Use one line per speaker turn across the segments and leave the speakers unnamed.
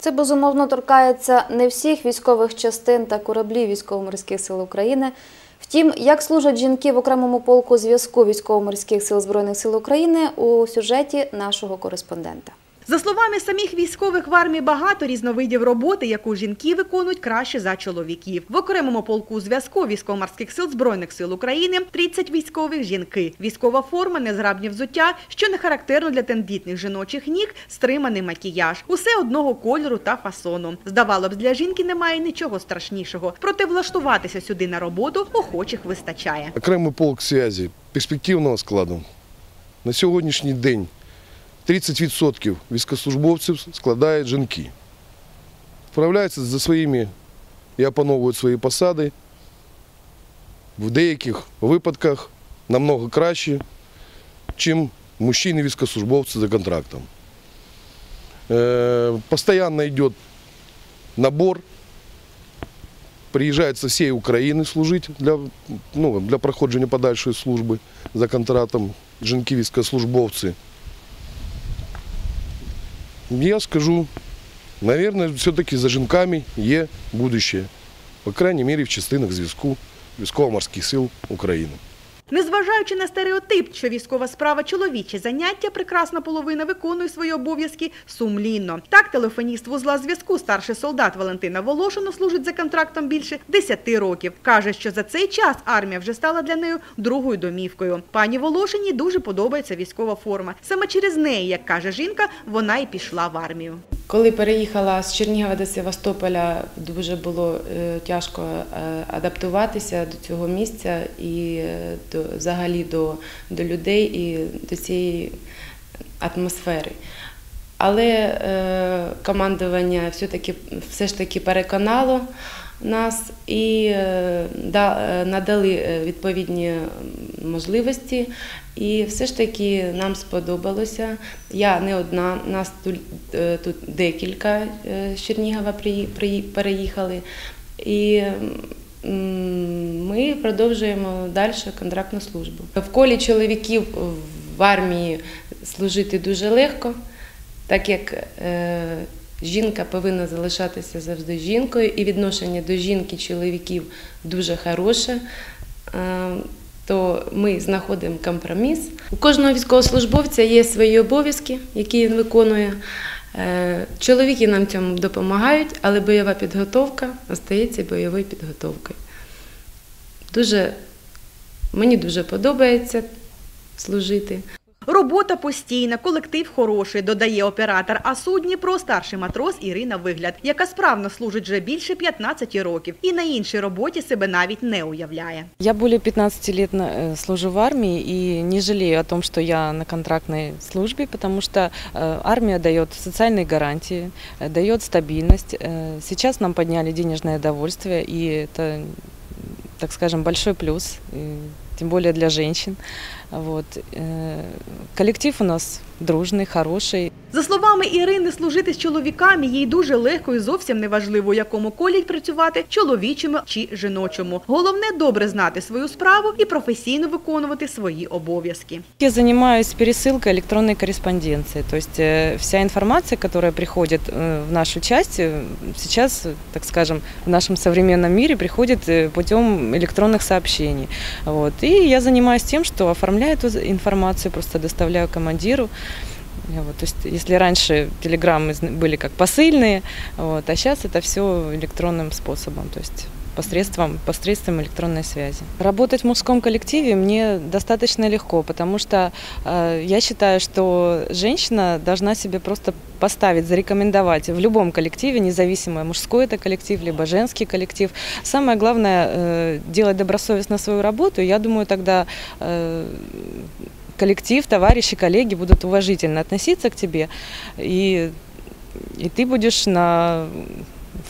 Це безумовно торкається не всіх військових частин та кораблів військово-морських сил України. Втім, як служать жінки в окремому полку зв'язку військово-морських сил Збройних сил України у сюжеті нашого кореспондента.
За словами самих військових, в армії багато різновидів роботи, яку жінки виконують краще за чоловіків. В окремому полку зв'язку військово-морських сил Збройних сил України 30 військових жінки. Військова форма, незграбні взуття, що не характерно для тендітних жіночих ніг, стриманий макіяж. Усе одного кольору та фасону. Здавало б, для жінки немає нічого страшнішого. Проте влаштуватися сюди на роботу охочих вистачає.
Окремий полк зв'язі перспективного складу. На сьогоднішній день 30% військовослужбовців складають жінки. Вправляються за своїми і опановують свої посади. В деяких випадках намного краще, ніж мужчини військовослужбовці за контрактом. Э, Постоянно йде набор приїжджають з всієї України служити для, ну, для проходження подальшої служби за контрактом жінки військовослужбовці. Я скажу, наверное, все-таки за жінками є будущее. По крайней мере, в частинах зв'язку військово-морських сил України.
Незважаючи на стереотип, що військова справа чоловіче заняття, прекрасна половина виконує свої обов'язки сумлінно. Так, телефоніст вузла зв'язку, старший солдат Валентина Волошина служить за контрактом більше 10 років. Каже, що за цей час армія вже стала для неї другою домівкою. Пані Волошині дуже подобається військова форма. Саме через неї, як каже жінка, вона і пішла в армію.
Коли переїхала з Чернігова до Севастополя, дуже було е, тяжко е, адаптуватися до цього місця і е, до, взагалі до, до людей і до цієї атмосфери. Але е, командування все-таки, все ж таки переконало нас і е, е, надали е, відповідні можливості. І все ж таки нам сподобалося. Я не одна, нас тут, декілька з Чернігова переїхали. І ми продовжуємо далі контрактну службу. В колі чоловіків в армії служити дуже легко, так як жінка повинна залишатися завжди жінкою, і відношення до жінки чоловіків дуже хороше. Е, то ми знаходимо компроміс. У кожного військовослужбовця є свої обов'язки, які він виконує. Е, Чоловіки нам цьому допомагають, але бойова підготовка остається бойовою підготовкою. Дуже, мені дуже подобається служити.
Робота постійна, колектив хороший, додає оператор. А судні про старший матрос Ірина Вигляд, яка справно служить вже більше 15 років і на іншій роботі себе навіть не уявляє.
Я более 15 лет на- э, служу в армии и не жалею о том, что я на контрактной службе, потому что э, армия дает социальные гарантии, э, дает стабильность. Э, Сейчас нам подняли денежное довольствие, и это, так скажем, большой плюс, тем более для женщин. Вот. Э, Коллектив у нас дружный, хороший.
За словами Ірини, служити з чоловіками їй дуже легко і зовсім не важливо, у якому колі працювати чоловічому чи жіночому. Головне добре знати свою справу і професійно виконувати свої обов'язки.
Я занимаюсь пересылкой электронной корреспонденции. То есть э, вся информация, которая приходит э, в нашу часть, э, сейчас, э, так скажем, в нашем современном мире приходит э, путем электронных сообщений. Вот. И я занимаюсь тем, что оформляю эту за- информацию, просто доставляю командиру. Вот, то есть, если раньше телеграммы были как посыльные, вот, а сейчас это все электронным способом, то есть посредством, посредством электронной связи. Работать в мужском коллективе мне достаточно легко, потому что э, я считаю, что женщина должна себе просто поставить, зарекомендовать в любом коллективе, независимо, мужской это коллектив, либо женский коллектив. Самое главное э, делать добросовестно свою работу. Я думаю, тогда э, коллектив, товарищи, коллеги будут уважительно относиться к тебе, и, и ты будешь на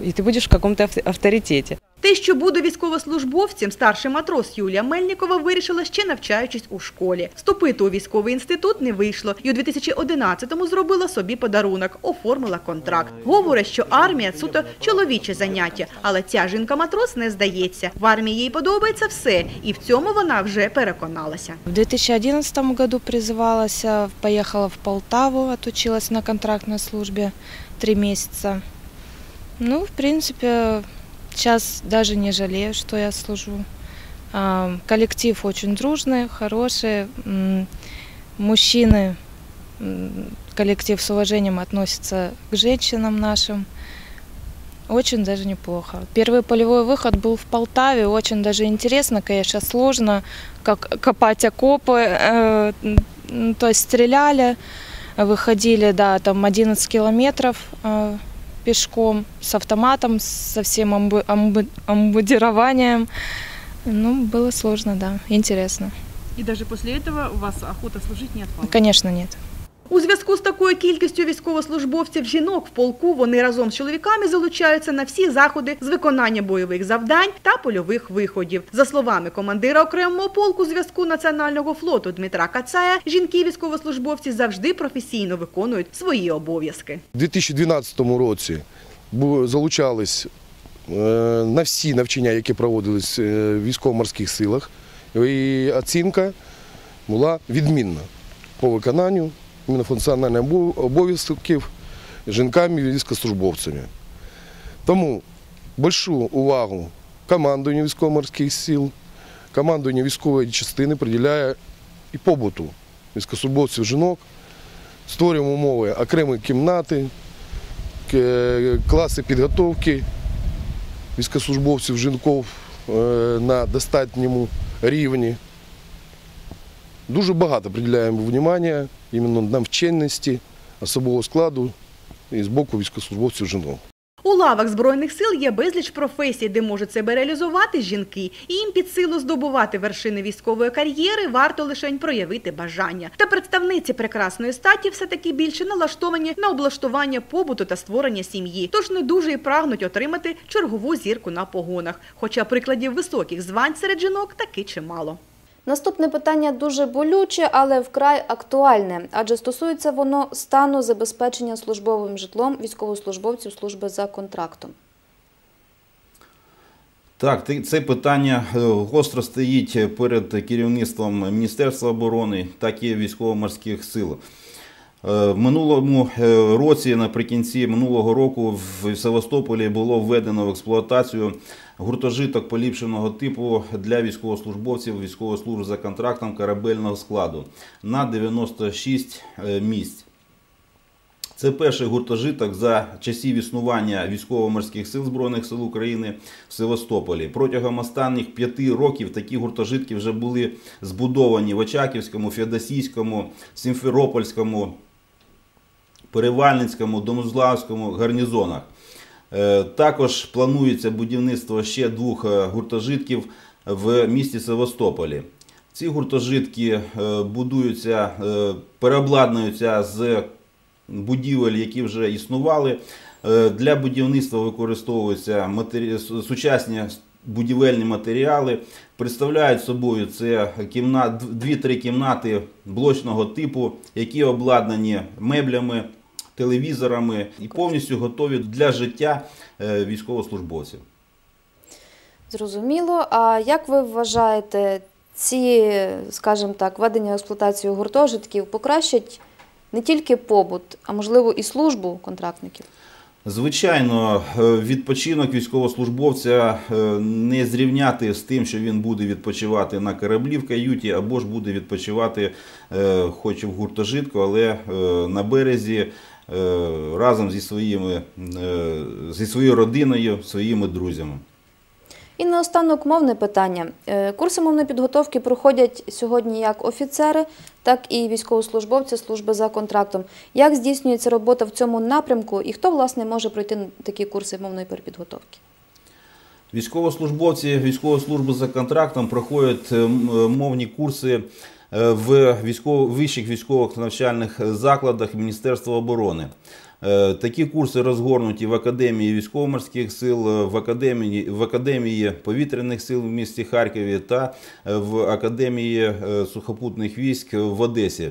и ты будешь в каком-то авторитете.
Те, що буде військовослужбовцем, старший матрос Юлія Мельникова вирішила ще навчаючись у школі. Вступити у військовий інститут не вийшло, і у 2011-му зробила собі подарунок, оформила контракт. Говорить, що армія – суто чоловіче заняття, але ця жінка-матрос не здається. В армії їй подобається все, і в цьому вона вже переконалася.
В 2011 году призывалась, а, поехала в Полтаву, отучилась на контрактной службе три месяца. Ну, в принципе, сейчас даже не жалею, что я служу. А, Коллектив очень дружный, хороший. Мужчины, коллектив с уважением относится к женщинам нашим. Очень даже неплохо. Первый полевой выход был в Полтаве. Очень даже интересно, конечно, сложно, как копать окопы. э, То есть стреляли, выходили, да, там 11 километров э, пешком, с автоматом, со всем амбу- амбу- амбудированием. Ну, было сложно, да, интересно.
І навіть після цього у вас охота служити не відпала?
Конечно, нет.
У зв'язку з такою кількістю військовослужбовців жінок в полку вони разом з чоловіками залучаються на всі заходи з виконання бойових завдань та польових виходів. За словами командира окремого полку зв'язку Національного флоту Дмитра Кацая, жінки військовослужбовці завжди професійно виконують свої обов'язки.
У 2012 році залучались е, на всі навчання, які проводились е, в військово-морських силах. І оцінка була відмінна по виконанню іменно функціональних обов'язків жінками і військовослужбовцями. Тому большу увагу командуванню військово-морських сил, командуванню військової частини приділяє і побуту військовослужбовців жінок. Створюємо умови окремі кімнати, класи підготовки військовослужбовців жінків е, на достатньому рівні. Дуже багато приділяємо внимання іменно навченості особового складу і з боку військовослужбовців жінок.
У лавах Збройних сил є безліч професій, де можуть себе реалізувати жінки. І їм під силу здобувати вершини військової кар'єри варто лише проявити бажання. Та представниці прекрасної статі все-таки більше налаштовані на облаштування побуту та створення сім'ї. Тож не дуже і прагнуть отримати чергову зірку на погонах. Хоча прикладів високих звань серед жінок таки чимало.
Наступне питання дуже болюче, але вкрай актуальне, адже стосується воно стану забезпечення службовим житлом військовослужбовців служби за контрактом.
Так, це питання е, гостро стоїть перед керівництвом Міністерства оборони, так і військово-морських сил. Е, В минулому е, році, наприкінці минулого року, в Севастополі було введено в експлуатацію гуртожиток поліпшеного типу для військовослужбовців військової служби за контрактом корабельного складу на 96 е, місць. Це перший гуртожиток за часів існування військово-морських сил Збройних сил України в Севастополі. Протягом останніх п'яти років такі гуртожитки вже були збудовані в Очаківському, Феодосійському, Сімферопольському, Перевальницькому, Домузлавському гарнізонах. Е, Також планується будівництво ще двох е, гуртожитків в місті Севастополі. Ці гуртожитки е, будуються, переобладнуються з будівель, які вже існували. Для будівництва використовуються сучасні будівельні матеріали. Представляють собою це кімна... дві-три кімнати блочного типу, які обладнані меблями, телевізорами і повністю готові для життя е, військовослужбовців.
Зрозуміло. А як ви вважаєте, ці, скажімо так, введення в експлуатацію гуртожитків покращать не тільки побут, а можливо і службу контрактників?
Звичайно, е, відпочинок військовослужбовця е, не зрівняти з тим, що він буде відпочивати на кораблі в каюті, або ж буде відпочивати хоч і в гуртожитку, але на березі разом зі, своїми, е, зі своєю родиною, своїми друзями.
І наостанок мовне питання. Е, Курси мовної підготовки проходять сьогодні як офіцери, так і військовослужбовці служби за контрактом. Як здійснюється робота в цьому напрямку і хто, власне, може пройти такі курси мовної перепідготовки?
Військовослужбовці військової служби за контрактом проходять е, е, мовні курси е, в військово, вищих військових навчальних закладах Міністерства оборони. Е, Такі курси розгорнуті в Академії військово-морських сил, е, в Академії, в Академії повітряних сил в місті Харкові та е, в Академії е, сухопутних військ в Одесі.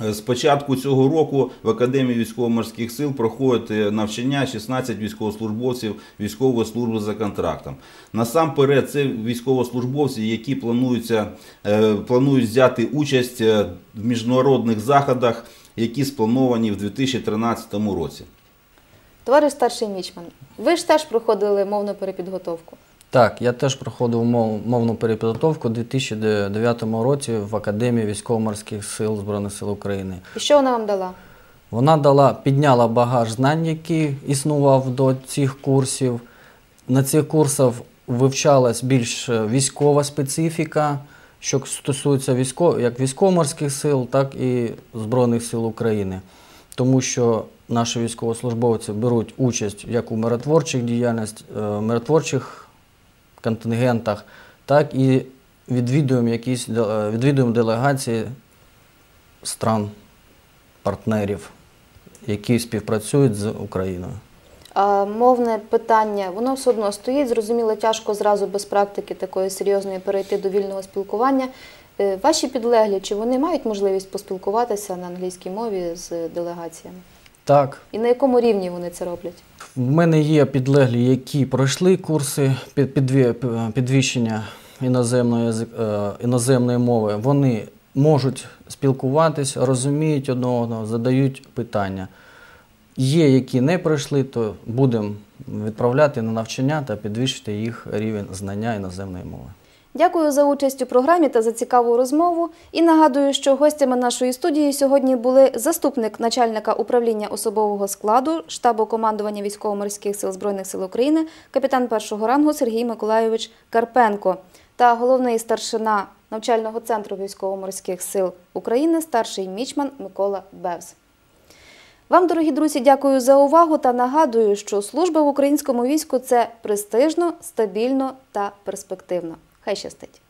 З початку цього року в Академії військово-морських сил проходять е, навчання 16 військовослужбовців військової служби за контрактом. Насамперед, це військовослужбовці, які плануються, е, планують взяти участь е, в міжнародних заходах, які сплановані в 2013 році.
Товариш старший мічман, ви ж теж проходили мовну перепідготовку.
Так, я теж проходив мов- мовну перепідготовку у 2009 році в Академії військово-морських сил Збройних сил України.
І що вона вам дала?
Вона дала, підняла багаж знань, який існував до цих курсів. На цих курсах вивчалась більш військова специфіка, що стосується військо, як військово-морських сил, так і Збройних сил України. Тому що наші військовослужбовці беруть участь як у миротворчих діяльностях, е, миротворчих контингентах, так і відвідуємо якісь е, відвідуємо делегації стран партнерів, які співпрацюють з Україною.
А мовне питання, воно все одно стоїть. Зрозуміло, тяжко зразу без практики такої серйозної перейти до вільного спілкування. Е, Ваші підлеглі, чи вони мають можливість поспілкуватися на англійській мові з делегаціями?
Так,
І на якому рівні вони це роблять?
в мене є підлеглі, які пройшли курси під- підвищення іноземної, е, іноземної мови. Вони можуть спілкуватись, розуміють одного одного, задають питання. Є, які не пройшли, то будемо відправляти на навчання та підвищити їх рівень знання іноземної мови.
Дякую за участь у програмі та за цікаву розмову. І нагадую, що гостями нашої студії сьогодні були заступник начальника управління особового складу штабу командування військово-морських сил Збройних сил України, капітан першого рангу Сергій Миколайович Карпенко та головний старшина навчального центру військово-морських сил України, старший мічман Микола Бевз. Вам, дорогі друзі, дякую за увагу та нагадую, що служба в українському війську це престижно, стабільно та перспективно. Хай щастить!